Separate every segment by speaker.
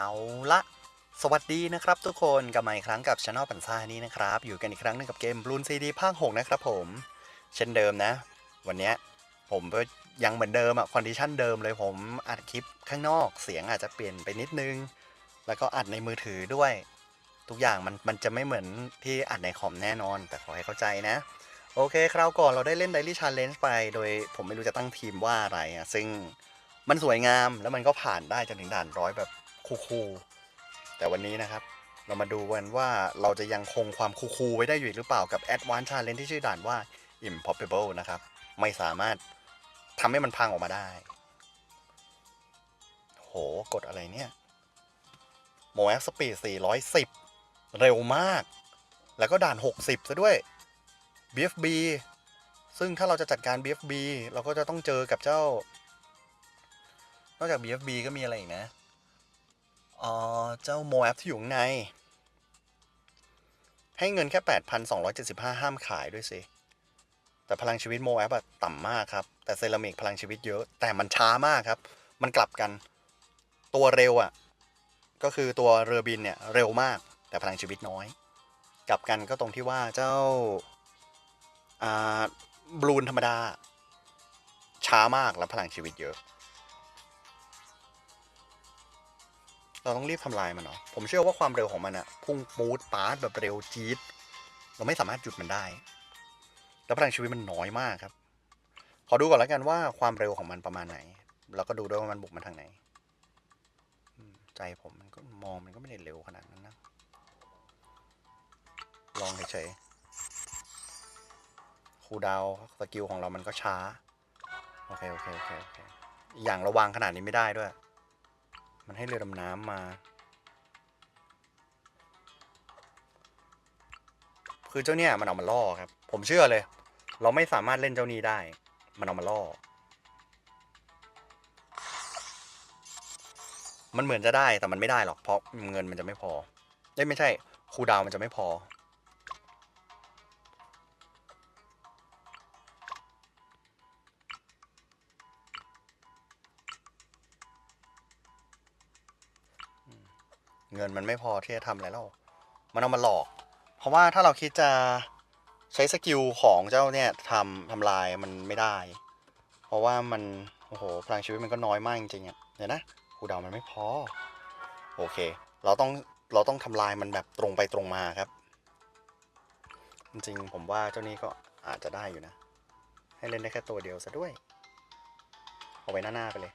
Speaker 1: เอาละสวัสดีนะครับทุกคนกลับมาอีกครั้งกับช anel ปันซ่านี้นะครับ อยู่กันอีกครั้งหนึงกับเกมบลูนซีดีภาค6นะครับผม เช่นเดิมนะ วันนี้ผมก็ยังเหมือนเดิมอะคอนดิชันเดิมเลยผมอัดคลิปข้างนอกเสียงอาจจะเปลี่ยนไปนิดนึง แล้วก็อัดในมือถือด้วย ทุกอย่างมันมันจะไม่เหมือนที่อัดในคอมแน่นอน แต่ขอให้เข้าใจนะ โอเค คราวก่อนเราได้เล่น Daily Challenge ไป โดยผมไม่รู้จะตั้งทีมว่าอะไรอะซึ่งมันสวยงามแล้วมันก็ผ่านได้จนถึงด่านร้อยแบบ คูลๆแต่วันนี้นะครับ เรามาดูกันว่าเราจะยังคงความคูลๆไว้ได้อยู่หรือเปล่ากับ Advanced Challenge ที่ชื่อด่านว่า Impossible นะครับ ไม่สามารถทำให้มันพังออกมาได้ โห กดอะไรเนี่ยโมแอสปีด410 เร็วมาก แล้วก็ด่าน 60 ซะด้วย BFB ซึ่งถ้าเราจะจัดการ BFB เราก็จะต้องเจอกับเจ้า นอกจาก BFB ก็มีอะไรอีกนะ เจ้าโมแอฟที่อยู่ข้างใน ให้เงินแค่ 8,275 ห้ามขายด้วยสิ แต่พลังชีวิตโมแอฟอะต่ำมากครับ แต่เซรามิกพลังชีวิตเยอะ แต่มันช้ามากครับ มันกลับกัน ตัวเร็วอะก็คือตัวเรือบินเนี่ยเร็วมาก แต่พลังชีวิตน้อย กลับกันก็ตรงที่ว่าเจ้าบลูนธรรมดา ช้ามากแล้วพลังชีวิตเยอะ เราต้องรีบทำลายมันเนาะผมเชื่อว่าความเร็วของมันอะพุ่งปูดปาดแบบเร็วจี๊ดเราไม่สามารถหยุดมันได้ แล้วพลังชีวิตมันน้อยมากครับ ขอดูก่อนแล้วกันว่าความเร็วของมันประมาณไหน แล้วก็ดูด้วยว่ามันบุกมาทางไหนใจผมมันก็มองมันก็ไม่ได้เร็วขนาดนั้นนะ ลองเฉยๆคูดาวสกิลของเรามันก็ช้า โอเคโอเคโอเคโอเคอย่างระวังขนาดนี้ไม่ได้ด้วย มันให้เรือดำน้ำมา คือเจ้าเนี่ยมันเอามาล่อครับ ผมเชื่อเลย เราไม่สามารถเล่นเจ้านี้ได้ มันเอามาล่อ มันเหมือนจะได้แต่มันไม่ได้หรอกเพราะเงินมันจะไม่พอเอ้ไม่ใช่ คูดาวมันจะไม่พอ เงินมันไม่พอที่จะทำอะไรแล้วมันเอามาหลอก เพราะว่าถ้าเราคิดจะใช้สกิลของเจ้าเนี่ยทำทำลายมันไม่ได้ เพราะว่ามันโอ้โหพลังชีวิตมันก็น้อยมากจริงๆอะเดี๋ยวนะคูดาวมันไม่พอ โอเค เราต้องเราต้องทำลายมันแบบตรงไปตรงมาครับ จริงๆผมว่าเจ้านี้ก็อาจจะได้อยู่นะ ให้เล่นได้แค่ตัวเดียวซะด้วย เอาไว้หน้าๆไปเลย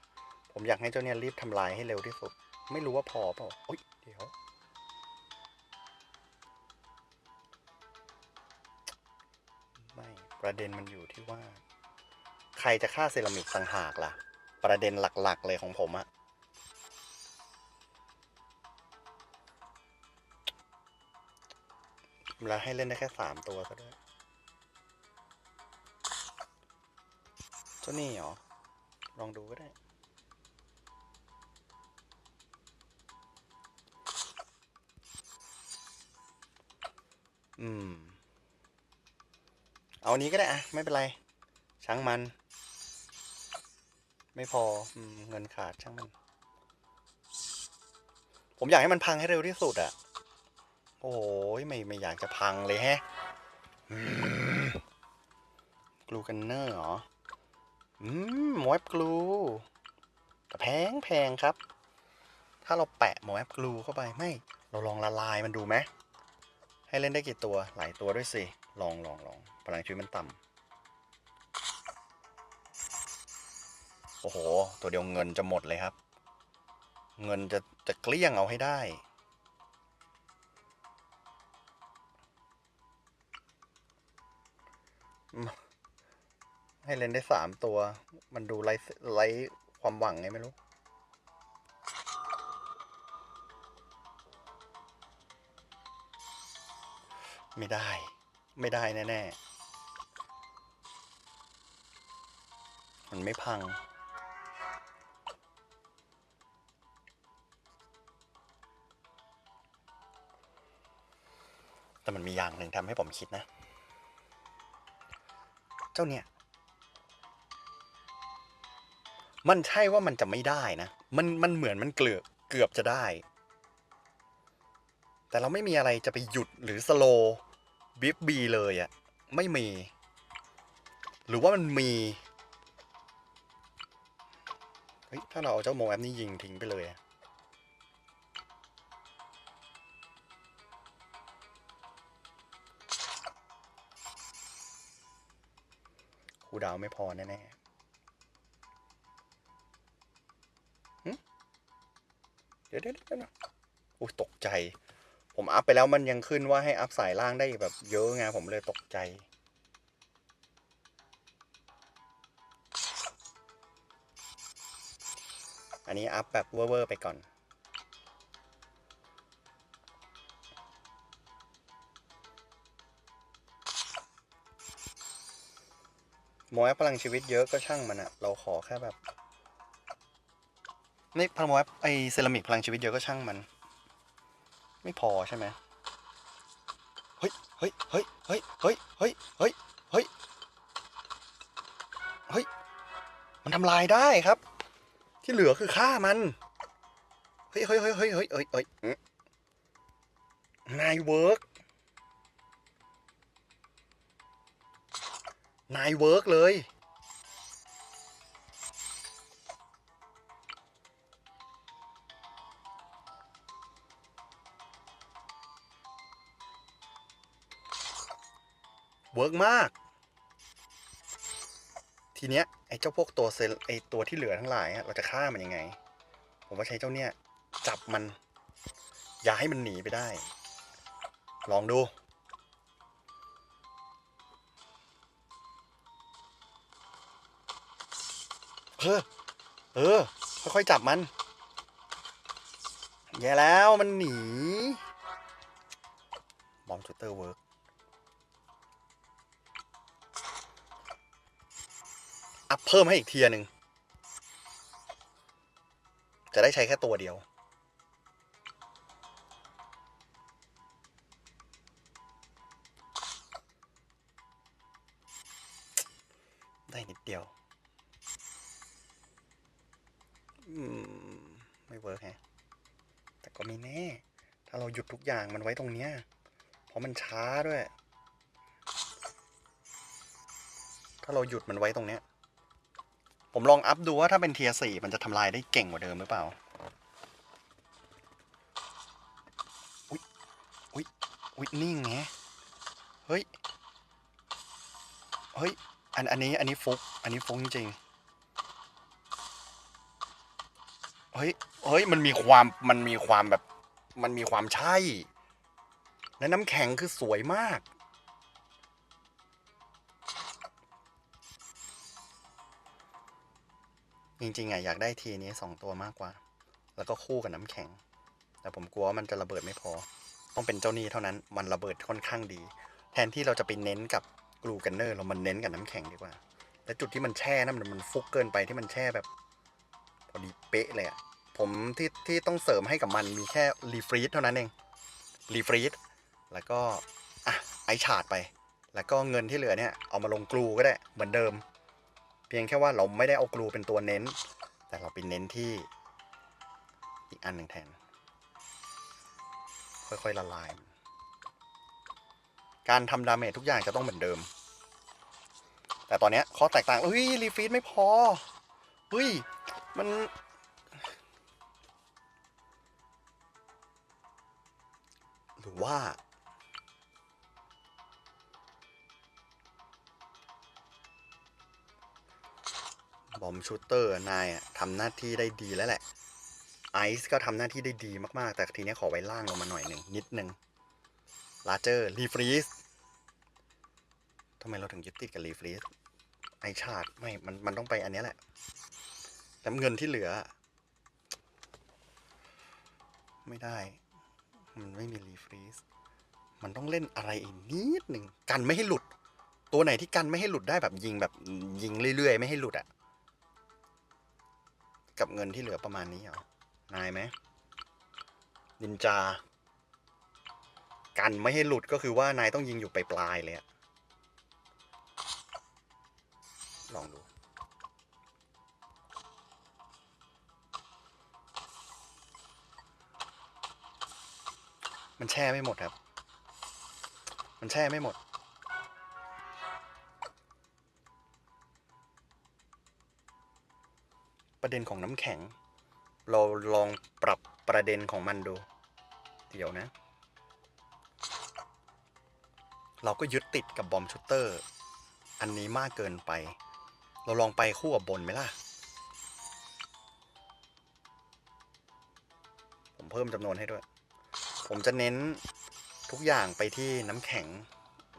Speaker 1: ผมอยากให้เจ้าเนี่ยรีบทำลายให้เร็วที่สุด ไม่รู้ว่าพอเปล่าอุ้ย เดี๋ยว ไม่ประเด็นมันอยู่ที่ว่า ใครจะฆ่าเซรามิกต่างหากล่ะ ประเด็นหลักๆเลยของผมอะแล้วให้เล่นได้แค่สามตัวซะด้วยเจ้านี่เหรอ ลองดูก็ได้ อืม เอาอันนี้ก็ได้อะไม่เป็นไรช่างมัน ไม่พออเงินขาดช่างมัน ผมอยากให้มันพังให้เร็วที่สุดอะโอ้ยไม่ไม่อยากจะพังเลยแฮะกลูกันเนอร์เหรอ อืมหมวบกลูแต่แพงแพงครับ ถ้าเราแปะหมวบกลูเข้าไปไม่ เราลองละลายมันดูไหม ให้เล่นได้กี่ตัว หลายตัวด้วยสิ ลองลองลองพลังชีวิตมันต่ำ โอ้โห ตัวเดียวเงินจะหมดเลยครับ เงินจะจะเกลี้ยงเอาให้ได้ให้เล่นได้สามตัว มันดูไรไรความหวังไงไม่รู้ ไม่ได้ ไม่ได้แน่ๆ มันไม่พัง แต่มันมีอย่างหนึ่งทำให้ผมคิดนะ เจ้าเนี่ย มันใช่ว่ามันจะไม่ได้นะ มันมันเหมือนมันเกือบเกือบจะได้ แต่เราไม่มีอะไรจะไปหยุดหรือสโลบิฟบีเลยอะไม่มี หรือว่ามันมีเฮ้ยถ้าเราเอาเจ้าโมแอปนี่ยิงทิ้งไปเลยอะคูดาวไม่พอแน่ๆเดี๋ยวเดี๋ยวเดี๋ยวนะอุ้ยตกใจ ผมอัพไปแล้วมันยังขึ้นว่าให้อัพสายล่างได้แบบเยอะไงผมเลยตกใจ อันนี้อัพแบบเวอร์ไปก่อนโมแอพลังชีวิตเยอะก็ช่างมันอะเราขอแค่แบบนี่พลังโมแอไอเซรามิกพลังชีวิตเยอะก็ช่างมัน ไม่พอใช่ไหมเฮ้ยเฮ้ยเฮ้ยเฮ้ยเฮ้ยเฮ้ยเฮ้ยเฮ้ยเฮ้ยมันทำลายได้ครับ ที่เหลือคือฆ่ามันเฮ้ยเฮ้ยเฮ้ยเฮ้ยเฮ้ยเฮ้ยเฮ้ยนายเวิร์กนายเวิร์กเลย เวิร์กมาก ทีเนี้ยไอ้เจ้าพวกตัวเซลไอ้ตัวที่เหลือทั้งหลายอะเราจะฆ่ามันยังไง ผมว่าใช้เจ้าเนี่ยจับมัน อย่าให้มันหนีไปได้ ลองดูเออเออ ค่อยๆจับมัน แย่แล้วมันหนี บอมชูเตอร์เวิร์ก อัพเพิ่มให้อีกเทียร์หนึ่งจะได้ใช้แค่ตัวเดียว ได้นิดเดียว อืม ไม่เวิร์กแฮะ แต่ก็ม่แน่ ถ้าเราหยุดทุกอย่างมันไว้ตรงเนี้ย เพราะมันช้าด้วย ถ้าเราหยุดมันไว้ตรงเนี้ย ผมลองอัพดูว่าถ้าเป็นเทียสี่มันจะทำลายได้เก่งกว่าเดิมหรือเปล่า อุ๊ย อุ๊ย อุ๊ย นิ่งไง เฮ้ย เฮ้ย อัน อันนี้ อันนี้ฟุก อันนี้ฟุกจริงเฮ้ย เฮ้ย มันมีความ มันมีความแบบ มันมีความใช่ และน้ำแข็งคือสวยมาก จริงๆอะอยากได้ทีนี้สองตัวมากกว่า แล้วก็คู่กับน้ำแข็ง แต่ผมกลัวว่ามันจะระเบิดไม่พอ ต้องเป็นเจ้านี้เท่านั้นมันระเบิดค่อนข้างดี แทนที่เราจะไปเน้นกับกลูกันเนอร์เรามันเน้นกับน้ำแข็งดีกว่า และจุดที่มันแช่นั่นมันมันฟุกเกินไปที่มันแช่แบบพอดีเป๊ะเลยอะผมที่ที่ต้องเสริมให้กับมันมีแค่รีฟรีดเท่านั้นเองรีฟรีดแล้วก็อะไอชาร์ดไป แล้วก็เงินที่เหลือเนี่ยเอามาลงกลูก็ได้เหมือนเดิม เพียงแค่ว่าเราไม่ได้เอากลูเป็นตัวเน้น แต่เราไปเน้นที่อีกอันหนึ่งแทน ค่อยๆละลาย การทำดาเมจทุกอย่างจะต้องเหมือนเดิม แต่ตอนเนี้ยข้อแตกต่างเฮ้ยรีฟีดไม่พอเฮ้ยมันหรือว่า อมชูเตอร์นายทำหน้าที่ได้ดีแล้วแหละ ไอซ์ก็ทำหน้าที่ได้ดีมากๆ แต่ทีนี้ขอไว้ล่างลงมาหน่อยหนึ่งนิดนึงลาเจอร์รีฟรีสทำไมเราถึงยึดติดกับรีฟรีสไอชาร์ดไม่ มัน มันต้องไปอันนี้แหละแต่เงินที่เหลือ ไม่ได้ มันไม่มีรีฟรีสมันต้องเล่นอะไรอีกนิดหนึ่งกันไม่ให้หลุด ตัวไหนที่กันไม่ให้หลุดได้แบบยิงแบบยิงเรื่อยๆ ไม่ให้หลุดอะ กับเงินที่เหลือประมาณนี้เหรอนายไหมนินจา กันไม่ให้หลุดก็คือว่านายต้องยิงอยู่ปลายเลยอะลองดู มันแช่ไม่หมดครับ มันแช่ไม่หมด ประเด็นของน้ำแข็ง เราลองปรับประเด็นของมันดู เดี๋ยวนะ เราก็ยึดติดกับบอมชูเตอร์ อันนี้มากเกินไป เราลองไปคู่กับบนไหมล่ะ ผมเพิ่มจำนวนให้ด้วย ผมจะเน้นทุกอย่างไปที่น้ำแข็ง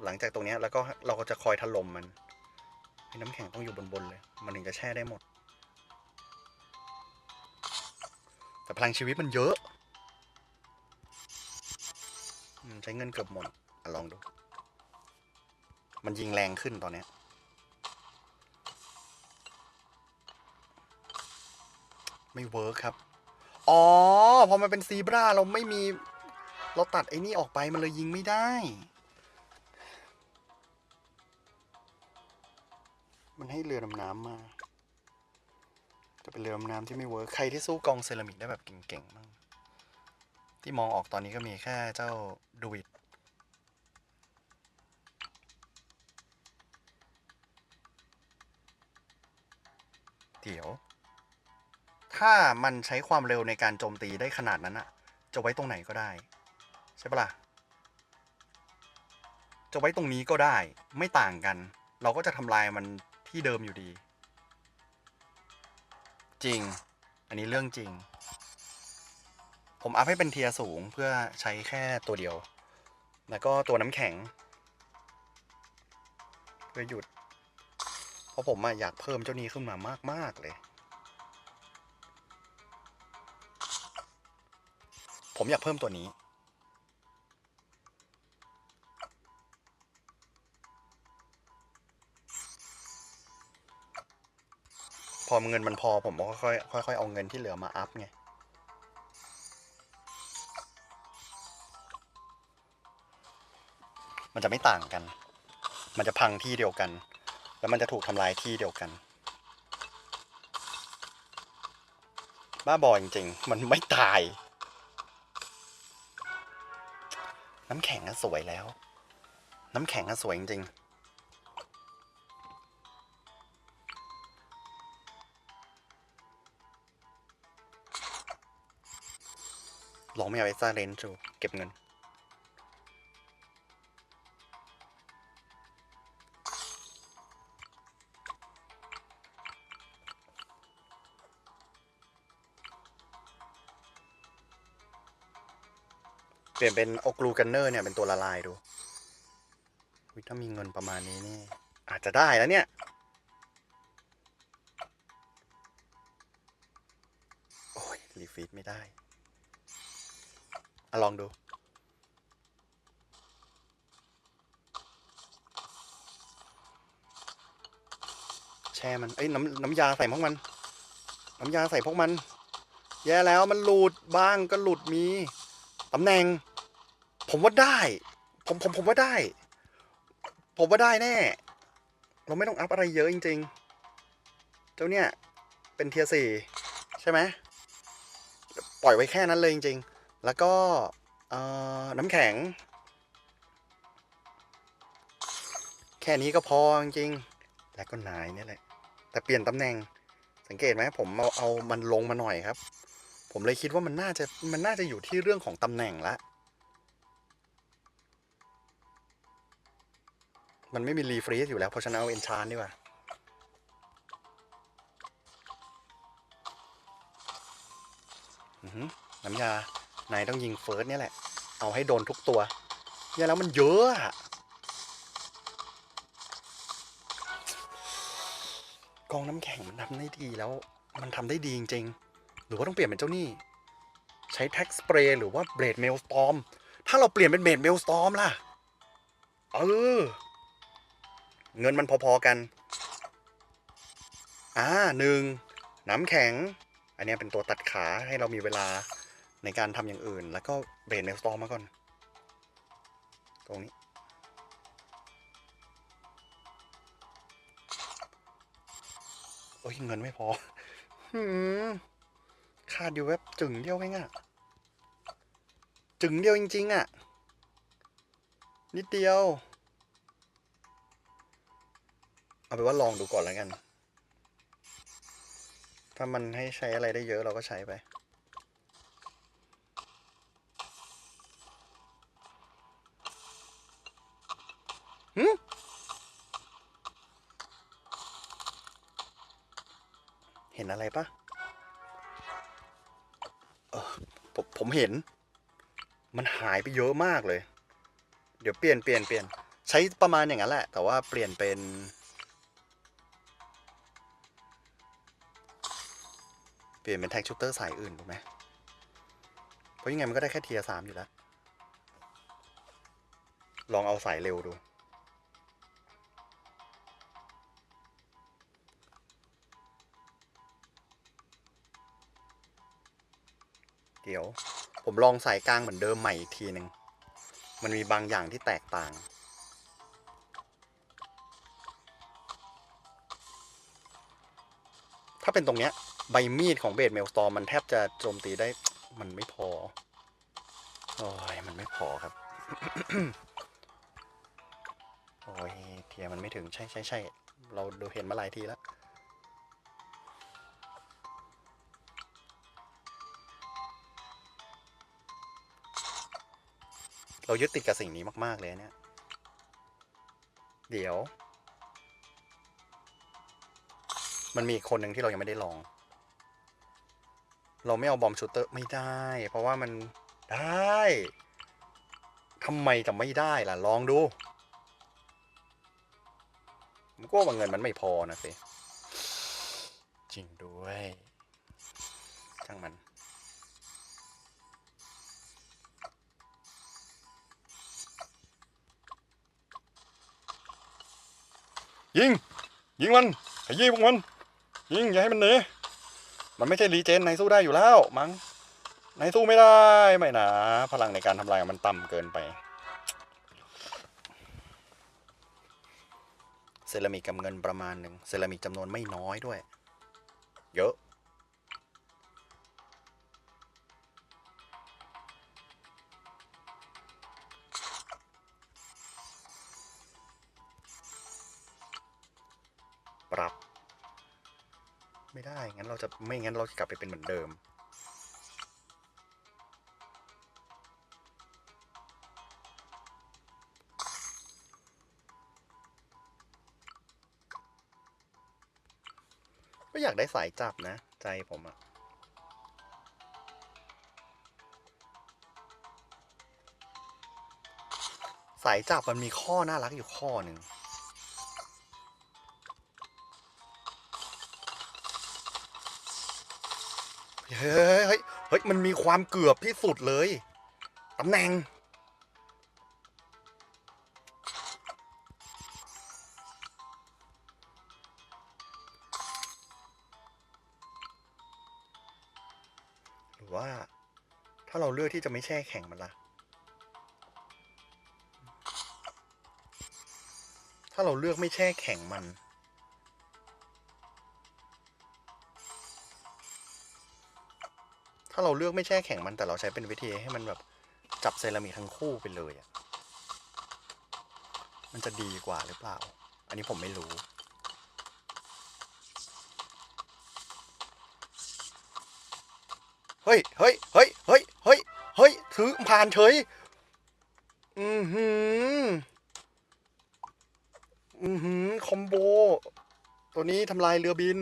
Speaker 1: หลังจากตรงนี้แล้วก็เราก็จะคอยถล่มมันน้ำแข็งต้องอยู่บนๆเลย มันถึงจะแช่ได้หมด แต่พลังชีวิตมันเยอะใช้เงินเกือบหมดอลองดู มันยิงแรงขึ้นตอนนี้ ไม่เวิร์คครับ อ๋อ พอมันเป็นซีบราเราไม่มี เราตัดไอ้นี่ออกไปมันเลยยิงไม่ได้ มันให้เรือดำน้ำมา จะเป็นเรือดำน้ำที่ไม่เวิร์คใครที่สู้กองเซรามิกได้แบบเก่งๆบ้างที่มองออกตอนนี้ก็มีแค่เจ้าดูวิดเดี๋ยว ถ้ามันใช้ความเร็วในการโจมตีได้ขนาดนั้นอะจะไว้ตรงไหนก็ได้ ใช่ปะล่ะ จะไว้ตรงนี้ก็ได้ ไม่ต่างกัน เราก็จะทำลายมันที่เดิมอยู่ดี จริง อันนี้เรื่องจริง ผมอัพให้เป็นเทียสูงเพื่อใช้แค่ตัวเดียว แล้วก็ตัวน้ำแข็ง เพื่อหยุด เพราะผมอะอยากเพิ่มเจ้านี้ขึ้นมามาก ๆ เลย ผมอยากเพิ่มตัวนี้ พอเงินมันพอผมก็ค่อยค่อยๆเอาเงินที่เหลือมาอัพไงมันจะไม่ต่างกัน มันจะพังที่เดียวกัน แล้วมันจะถูกทำลายที่เดียวกัน บ้าบอจริงๆ มันไม่ตาย น้ำแข็งอะสวยแล้ว น้ำแข็งอะสวยจริงๆ ลองไม่เอาเอ็กซ์ตร้าเลนส์ดูเก็บเงิน เปลี่ยนเป็นโอกลูกันเนอร์เนี่ย เป็นตัวละลายดูถ้ามีเงินประมาณนี้นี่ อาจจะได้แล้วเนี่ยโอ้ยรีฟีดไม่ได้ ลองดูแช่มัน เอ้ยน้ำน้ำยาใส่พวกมัน น้ำยาใส่พวกมัน แย่แล้วมันหลุดบ้างก็หลุดมีตำแหน่ง ผมว่าได้ ผมผมผมว่าได้ ผมว่าได้แน่ เราไม่ต้องอัพอะไรเยอะจริง ๆ เจ้าเนี่ยเป็นเทียสี่ใช่ไหม ปล่อยไว้แค่นั้นเลยจริง ๆ แล้วก็น้ำแข็ง แค่นี้ก็พอจริงๆแล้วก็นายนี่แหละ แต่เปลี่ยนตำแหน่งสังเกตไหมผมเอาเอามันลงมาหน่อยครับ ผมเลยคิดว่ามันน่าจะมันน่าจะอยู่ที่เรื่องของตำแหน่งละมันไม่มีรีฟรีซอยู่แล้วเพราะฉะนั้นเอาเอนชานดีกว่าน้ำยา นายต้องยิงเฟิร์สเนี่ยแหละ เอาให้โดนทุกตัวอย่าแล้วมันเยอะอะกองน้ำแข็งมันทำได้ดีแล้ว มันทำได้ดีจริงๆ หรือว่าต้องเปลี่ยนเป็นเจ้านี่ ใช้แท็กสเปรย์หรือว่าเบรดเมลสตอม ถ้าเราเปลี่ยนเป็นเบรดเมลสตอมล่ะ เออ เงินมันพอๆกัน อ่าหนึ่งน้ำแข็ง อันนี้เป็นตัวตัดขาให้เรามีเวลา ในการทำอย่างอื่น แล้วก็เบรดเมลสตอมมาก่อน ตรงนี้ โอ้ยเงินไม่พอหืมขาดอยู่แวบจึงเดียวเองอะจึงเดียวจริง ๆอะนิดเดียว เอาไปนว่าลองดูก่อนแล้วกัน ถ้ามันให้ใช้อะไรได้เยอะเราก็ใช้ไป หึเห็น อะไรปะเออผมผมเห็น มันหายไปเยอะมากเลย เดี๋ยวเปลี่ยนเปลี่ยนเปลี่ยนใช้ประมาณอย่างนั้นแหละ แต่ว่าเปลี่ยนเป็นเปลี่ยนเป็นแท็กชูเตอร์สายอื่นถูกไหมเพราะยังไงมันก็ได้แค่เทียสามอยู่แล้ว ลองเอาสายเร็วดู เดี๋ยว ผมลองสายกลางเหมือนเดิมใหม่อีกทีหนึ่งมันมีบางอย่างที่แตกต่าง ถ้าเป็นตรงเนี้ย ใบมีดของเบสเมลสตอมมันแทบจะโจมตีได้ มันไม่พอ โอ้ย มันไม่พอครับ โอ้ย เทียมันไม่ถึง ใช่ใช่ใช่ เราดูเห็นมาหลายทีแล้ว เรายึดติดกับสิ่งนี้มากๆเลยเนี่ย เดี๋ยว มันมีคนหนึ่งที่เรายังไม่ได้ลอง เราไม่เอาบอมชูเตอร์ไม่ได้ เพราะว่ามันได้ทำไมจะไม่ได้ล่ะ ลองดูผมก็ว่าเงินมันไม่พอนะสิจริงด้วยช่างมัน ยิง ยิงมันขยี้พวกมัน ยิงอย่าให้มันหนีมันไม่ใช่รีเจนนายสู้ได้อยู่แล้วมั้งนายสู้ไม่ได้ไม่นะพลังในการทำลายมันต่ำเกินไปเซรามิกกับเงินประมาณหนึ่งเซรามิกจำนวนไม่น้อยด้วย เยอะ ไม่ได้ งั้นเราจะไม่งั้นเราจะกลับไปเป็นเหมือนเดิม ก็อยากได้สายจับนะ ใจผมอะสายจับมันมีข้อน่ารักอยู่ข้อหนึ่ง เฮ้ยเฮ้ยเฮ้ยมันมีความเกือบที่สุดเลยตำแหน่ง หรือว่า ถ้าเราเลือกที่จะไม่แช่แข็งมันล่ะ ถ้าเราเลือกไม่แช่แข็งมัน ถ้าเราเลือกไม่แช่แข็งมันแต่เราใช้เป็นวิธีให้มันแบบจับเซรามิกทั้งคู่ไปเลยอะ่ะมันจะดีกว่าหรือเปล่า อันนี้ผมไม่รู้ เฮ้ย เฮ้ย เฮ้ย เฮ้ย เฮ้ย เฮ้ย ถือผ่านเฉย อือหือ อือหือ คอมโบ ตัวนี้ทำลายเรือบิน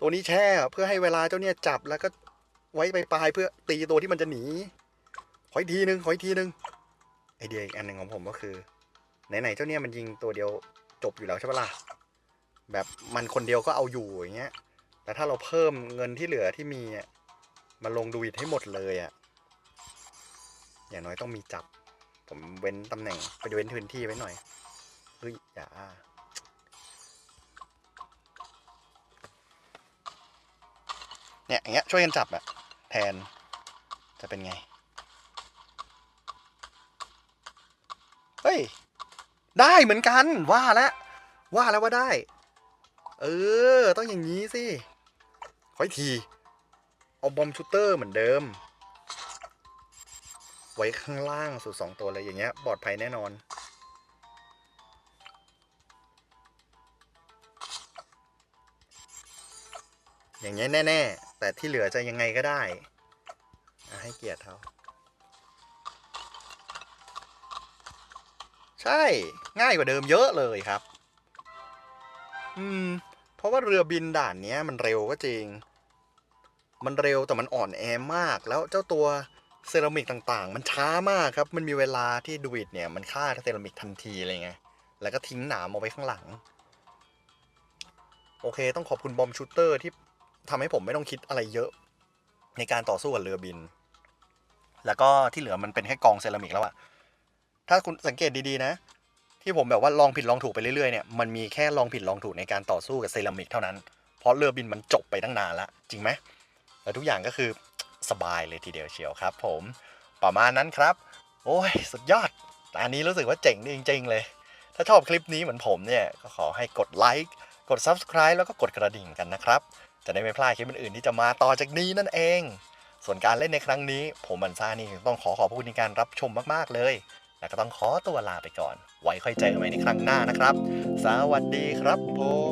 Speaker 1: ตัวนี้แช่ เพื่อให้เวลาเจ้าเนี่ยจับแล้วก็ ไว้ไปปลายเพื่อตีตัวที่มันจะหนี ขออีกทีหนึ่งขออีกทีหนึ่งไอเดียอีกอันหนึ่งของผมก็คือไหนๆเจ้าเนี่ยมันยิงตัวเดียวจบอยู่แล้วใช่ปะล่ะแบบมันคนเดียวก็เอาอยู่อย่างเงี้ย แต่ถ้าเราเพิ่มเงินที่เหลือที่มีมาลงดูอิดให้หมดเลยอะอย่างน้อยต้องมีจับ ผมเว้นตำแหน่งไปเว้นพื้นที่ไว้หน่อยเฮ้ยอย่าเนี่ยอย่างเงี้ยช่วยกันจับอะ แทน จะเป็นไง เฮ้ย ได้เหมือนกันว่าแล้วว่าแล้วว่าได้ เออ ต้องอย่างนี้สิขออีกที เอาบอมชูเตอร์เหมือนเดิม ไว้ข้างล่างสุดสองตัวเลยอย่างเงี้ยปลอดภัยแน่นอนอย่างเงี้ยแน่ ๆ แต่ที่เหลือจะยังไงก็ได้ ให้เกียรติเขาใช่ง่ายกว่าเดิมเยอะเลยครับ อืม เพราะว่าเรือบินด่านนี้มันเร็วก็จริง มันเร็วแต่มันอ่อนแอมาก แล้วเจ้าตัวเซรามิกต่างๆ มันช้ามากครับ มันมีเวลาที่ดูอิดเนี่ยมันฆ่าเซรามิกทันทีอะไรเลยไงแล้วก็ทิ้งหนามเอาไว้ข้างหลัง โอเค ต้องขอบคุณบอมชูเตอร์ที่ ทำให้ผมไม่ต้องคิดอะไรเยอะ ในการต่อสู้กับเรือบิน แล้วก็ที่เหลือมันเป็นแค่กองเซรามิกแล้วอะถ้าคุณสังเกตดีๆนะ ที่ผมแบบว่าลองผิดลองถูกไปเรื่อยๆเนี่ยมันมีแค่ลองผิดลองถูกในการต่อสู้กับเซรามิกเท่านั้น เพราะเรือบินมันจบไปตั้งนานละจริงไหมแล้วทุกอย่างก็คือสบายเลยทีเดียวเชียวครับ ผมประมาณนั้นครับ โอ้ยสุดยอดอันนี้รู้สึกว่าเจ๋งจริง ๆ เลย ถ้าชอบคลิปนี้เหมือนผมเนี่ยก็ขอให้กดไลค์กด Subscribe แล้วก็กดกระดิ่งกันนะครับ จะได้ไม่พลาดคลิปอื่นๆที่จะมาต่อจากนี้นั่นเอง ส่วนการเล่นในครั้งนี้ ผมมันซ่านี่ต้องขอขอบคุณในการรับชมมากๆเลย และก็ต้องขอตัวลาไปก่อน ไว้ค่อยเจอกันใหม่ในครั้งหน้านะครับ สวัสดีครับผม